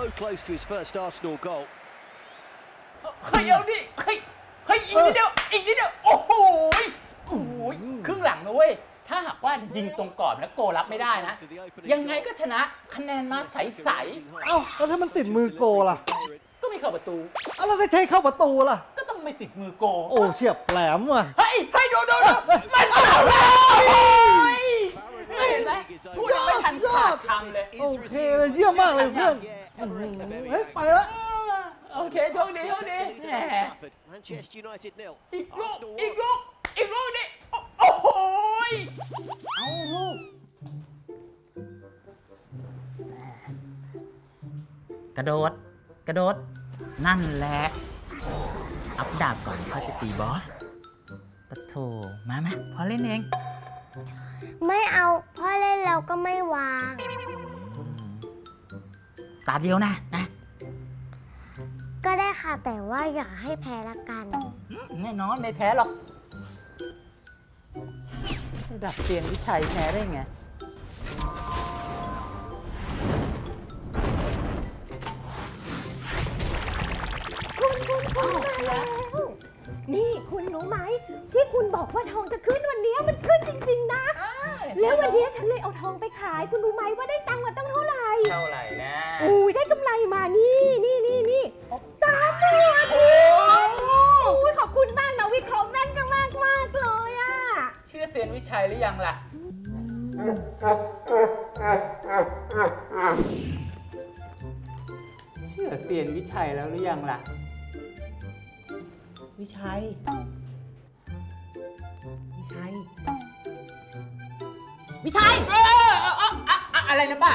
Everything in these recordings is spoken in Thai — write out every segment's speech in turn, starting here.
so close to his first Arsenal goal. เฮ้ยเอาดิเฮ้ยเฮ้ยอีกนิดเดียวอีกนิดเดียวโอ้โหยโอ้โหยครึ่งหลังนะเว้ยถ้าหากว่ายิงตรงกรอบแล้วโกรับไม่ได้นะ ยังไงก็ชนะคะแนนมาใสเอ้าแล้วถ้ามันติดมือโกล่ะๆก็ไม่เข้าประตู เอ้าแล้วถ้าใช้เข้าประตูล่ะ ก็ต้องไม่ติดมือโกโอ้เฉียบแหลมว่ะ เฮ้ยเฮ้ยดูดูดูมันเอาแล้วเห็นไหม พูดยังไม่ทันขาดคำเลย โอเคเลยเยี่ยมมากเลยเพื่อนเฮ้ย ไปละ โอเคโชคดีโชคดีแหม Manchester United nil. อีกลูก Arsenal อีก one. ลูก อีกลูกนี่โอ้โอ้โหยเอาลูก กระโดด กระโดด นั่นแหละ อัพดาบก่อนค่อยไปตีบอสปะโถมาไหมพอเล่นเอง ไม่เอาพ่อเล่นแล้วก็ไม่วาง ตาเดียวนะนะก็ได้ค่ะแต่ว่าอย่าให้แพ้ละกัน แน่นอนไม่แพ้หรอก ระดับเซียนวิชัยแพ้ได้ไง คุณคุณคุณมาแล้วนี่คุณรู้ไหม ที่คุณบอกว่าทองจะขึ้นวันนี้มันขึ้นจริง ๆ นะ แล้ววันนี้ฉันเลยเอาทองไปขาย คุณรู้ไหมว่าได้ตังค์มาตั้งเท่าไหร่เท่าไหร่นะอุ้ยได้กำไรมานี่นี่นี่นี่สามหมื่นโอ้ยขอบคุณมากนะวิเคราะห์แม่นกันมากมากๆเลยอะเชื่อเซียนวิชัยหรือยังล่ะเชื่อเซียนวิชัยแล้วหรือยังล่ะ วิชัย วิชัย วิชัย เออเออเอออะอะอะไรนะป้า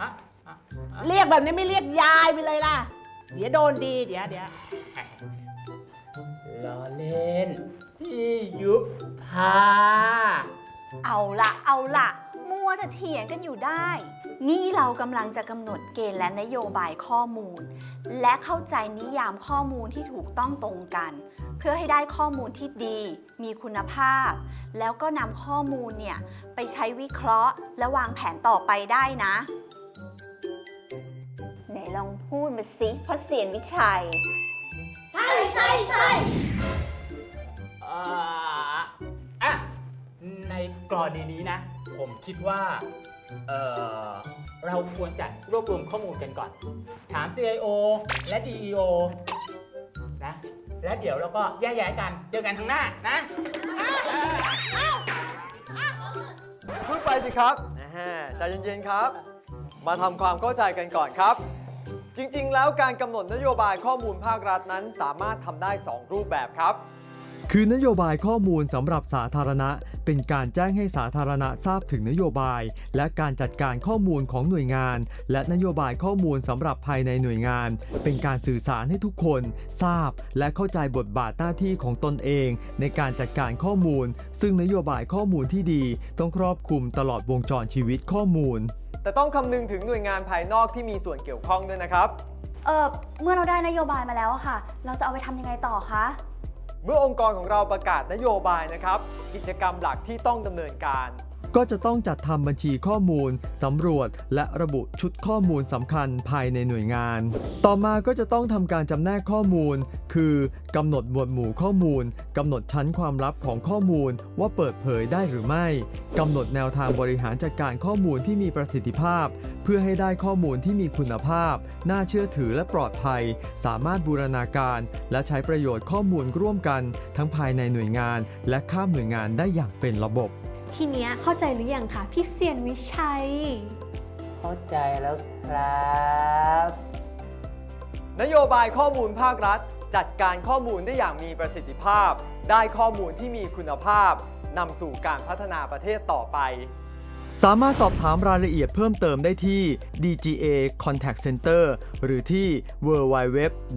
อะอะเรียกแบบนี้ไม่เรียกยายไปเลยล่ะ เดี๋ยวโดนดี เดี๋ยวเดี๋ยวล้อเล่น พี่ยุบพาเอาละเอาละมัวแต่เถียงกันอยู่ได้ นี่เรากำลังจะกำหนดเกณฑ์และนโยบายข้อมูล และเข้าใจนิยามข้อมูลที่ถูกต้องตรงกัน เพื่อให้ได้ข้อมูลที่ดี มีคุณภาพ แล้วก็นำข้อมูลเนี่ยไปใช้วิเคราะห์ และวางแผนต่อไปได้นะ ไหนลองพูดมาสิพ่อเสียนวิชัย ใช่ใช่ใช่อ่าอะในกรณีนี้นะ ผมคิดว่า เออเราควรจะรวบรวมข้อมูลกันก่อน ถาม CIO และ DEO นะ และเดี๋ยวเราก็แยกย้ายกันเจอกันข้างหน้านะ พูดไปสิครับนะฮะใจเย็นๆครับ มาทำความเข้าใจกันก่อนครับ จริงๆ แล้วการกำหนดนโยบายข้อมูลภาครัฐนั้นสามารถทำได้ 2 รูปแบบครับ คือนโยบายข้อมูลสำหรับสาธารณะ เป็นการแจ้งให้สาธารณะทราบถึงนโยบาย และการจัดการข้อมูลของหน่วยงาน และนโยบายข้อมูลสำหรับภายในหน่วยงาน เป็นการสื่อสารให้ทุกคน ทราบ และเข้าใจบทบาทหน้าที่ของตนเอง ในการจัดการข้อมูล ซึ่งนโยบายข้อมูลที่ดี ต้องครอบคลุมตลอดวงจรชีวิตข้อมูล แต่ต้องคำนึงถึงหน่วยงานภายนอกที่มีส่วนเกี่ยวข้องด้วยนะครับ เออเมื่อเราได้นโยบายมาแล้วอะค่ะ เราจะเอาไปทำยังไงต่อคะ เมื่อองค์กรของเราประกาศนโยบายนะครับ กิจกรรมหลักที่ต้องดำเนินการ ก็จะต้องจัดทำบัญชีข้อมูลสำรวจ และระบุชุดข้อมูลสำคัญภายในหน่วยงาน ต่อมาก็จะต้องทำการจำแนกข้อมูล คือกำหนดหมวดหมู่ข้อมูลกำหนดชั้นความลับของข้อมูลว่าเปิดเผยได้หรือไม่กำหนดแนวทางบริหารจัดการข้อมูลที่มีประสิทธิภาพ เพื่อให้ได้ข้อมูลที่มีคุณภาพ น่าเชื่อถือและปลอดภัย สามารถบูรณาการ และใช้ประโยชน์ข้อมูลร่วมกัน ทั้งภายในหน่วยงาน และข้ามหน่วยงานได้อย่างเป็นระบบ ทีเนี้ยเข้าใจหรือยังคะพี่เซียนวิชัย เข้าใจแล้วครับ นโยบายข้อมูลภาครัฐ จัดการข้อมูลได้อย่างมีประสิทธิภาพ ได้ข้อมูลที่มีคุณภาพนำสู่การพัฒนาประเทศต่อไป สามารถสอบถามรายละเอียดเพิ่มเติมได้ที่ DGA Contact Center หรือที่ www.dga.or.th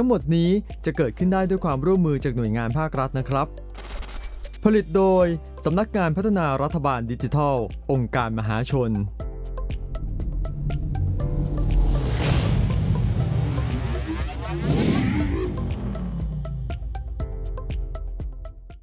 ทั้งหมดนี้จะเกิดขึ้นได้ด้วยความร่วมมือจากหน่วยงานภาครัฐนะครับ ผลิตโดยสำนักงานพัฒนารัฐบาลดิจิทัล องค์การมหาชน